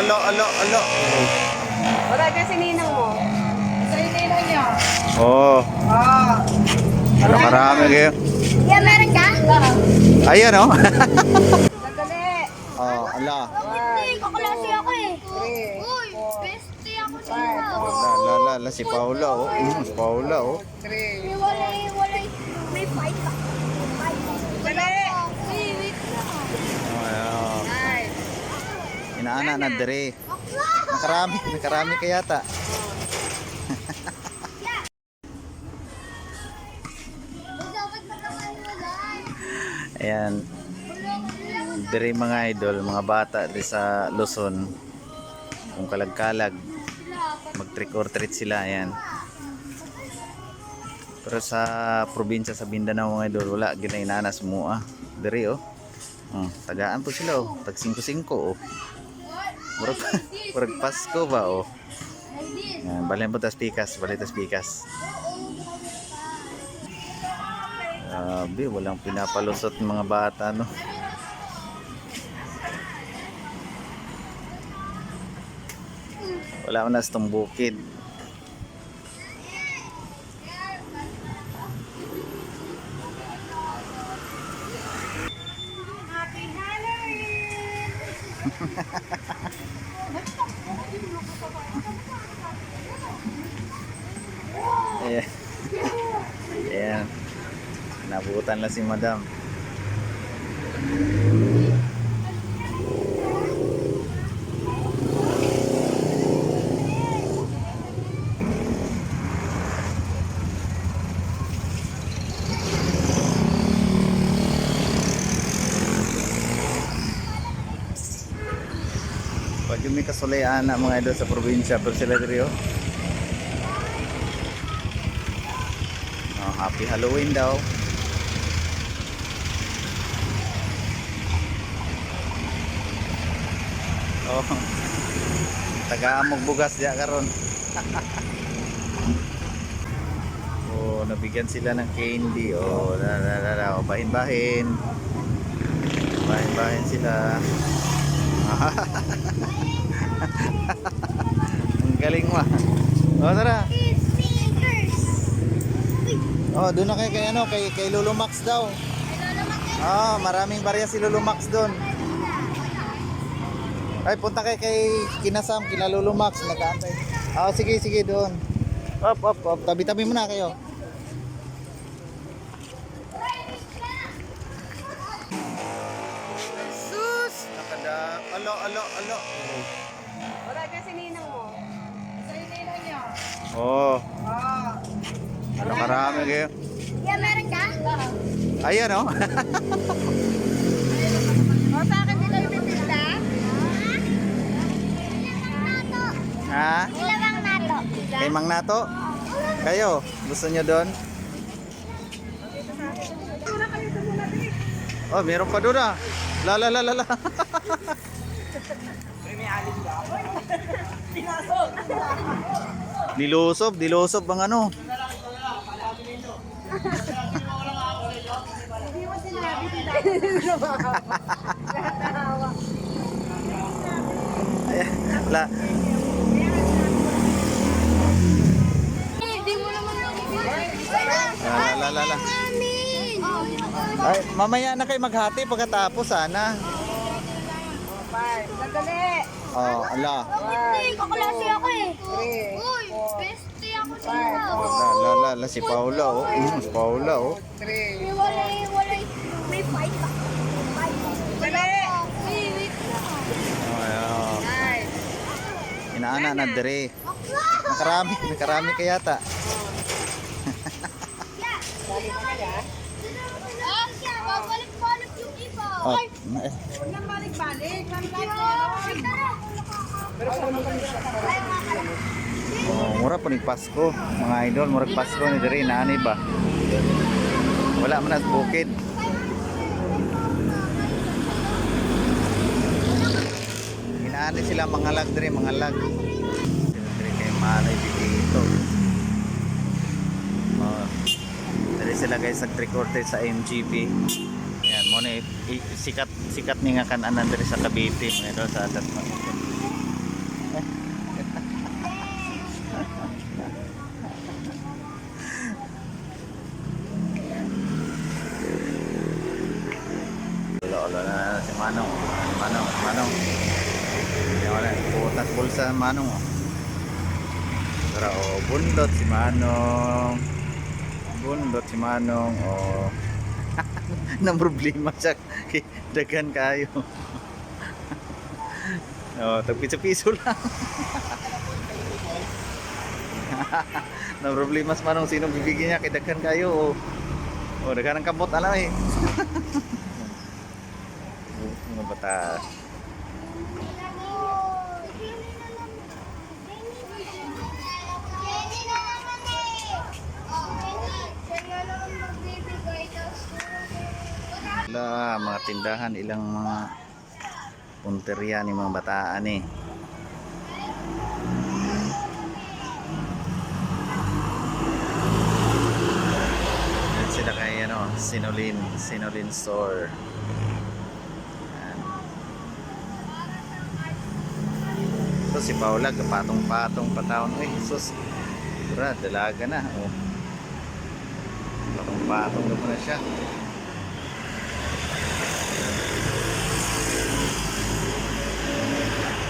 alo, alo, alo. Wala kasi ninang mo. Sa ninang niya. Oh, Ah. ano marami kayo. Yeah, meron ka? Ayan oh. Sandali. oh, ala. Kaklase ako eh. Uy, bestie ako sa. La, la, la, la, si Paula oh. Mm, si Paula oh. Three. Walay, walay. May fight ka. Fight ka. Dali. Wait, wait lang. Ayan. Nine. Inaana na dire. Nakarami, nakarami ka yata. Ayan. Dire mga idol, mga bata di sa Luzon. Kung kalag-kalag, mag trick or treat sila, ayan. Pero sa probinsya sa Mindanao mga idol, wala ginainanas mo ah. Dire oh. Oh, tagaan po sila oh. Tag 5-5 oh. Murag, murag Pasko ba oh. Yan, balen po tas pikas, balen tas pikas. Grabe, walang pinapalusot ng mga bata no. Wala na sa bukid. Ayan. Ayan. Nabutan lang si madam. Pag yung may kasulayaan na mga idol sa probinsya, pero sila diri oh. Oh, happy Halloween daw. Oh. Taga-amog bugas diya karon. oh, nabigyan sila ng candy. Oh, la la la, la. Oh, bahin-bahin. Bahin-bahin sila. Ang galing mo. Oh, tara. Oh, doon na kay kay ano, kay kay Lolo Max daw. Ah, maraming barya si Lolo Max doon. Ay, punta kay kay Kinasam, kina Lolo Max, nag-aantay. Ah, sige, sige doon. Op, op, op. Tabi-tabi muna kayo. Sus! Nakada. Alo, alo, alo. Wala kasi ninang mo. Sa ninang niya. Oh, Ah. ano marami kayo. Yeah, meron ka? Ayan oh. O, sa akin nila yung titinda? Ha? Ilang nato? Kay Mang Nato? Kayo, gusto nyo doon? Oh, meron pa doon ah. La la la la la. Nilusob, nilusob ang ano. Ayan, la, Hindi mo naman la la la. Ay, mamaya na kayo maghati pagkatapos sana. Five. Sandali. Oh, ala. Hindi, kaklase ako eh. Uy, bestie ako sa. La la la, la si Paula oh. Mm, si Paula oh. Three. Walay, walay. May fight ka. Fight ka. Dali. Wait, wait lang. Ayan. Nine. Inaana na dire. Nakarami, nakarami ka yata. Ah, siya, babalik-balik yung iba. Oh, nang balik-balik. Oh, mura pa ni Pasko. Mga idol, mura Pasko ni dire naani ba? Wala man as bukid. Inaani sila mga lag dire, mga lag. Dire kay malay dito. Oh, dire sila guys treat sa MGP. Yan mo na i- sikat sikat ni nga kan anan dire sa Cavite mga idol sa mga Wala, wala na si Manong. Manong, Manong. Yan wala, putas bulsa Manong. Tara, oh, bundot si Manong. Bundot si Manong, oh. Nang problema siya. Dagan kayo. oh, tagpiso-piso lang. Nang problema si Manong, sino bibigyan niya kay Dagan kayo, oh. Oh, dagan ang kamot, alam eh. Mga bata. Wala, mga tindahan, ilang mga punteriya ni mga bataan eh. Yan sila kay ano, Sinolin, Sinolin Store. So si Paula, patong-patong pataon. Uy, sus. Bra, dalaga na. Oh. Patong-patong na po na siya. Thank you.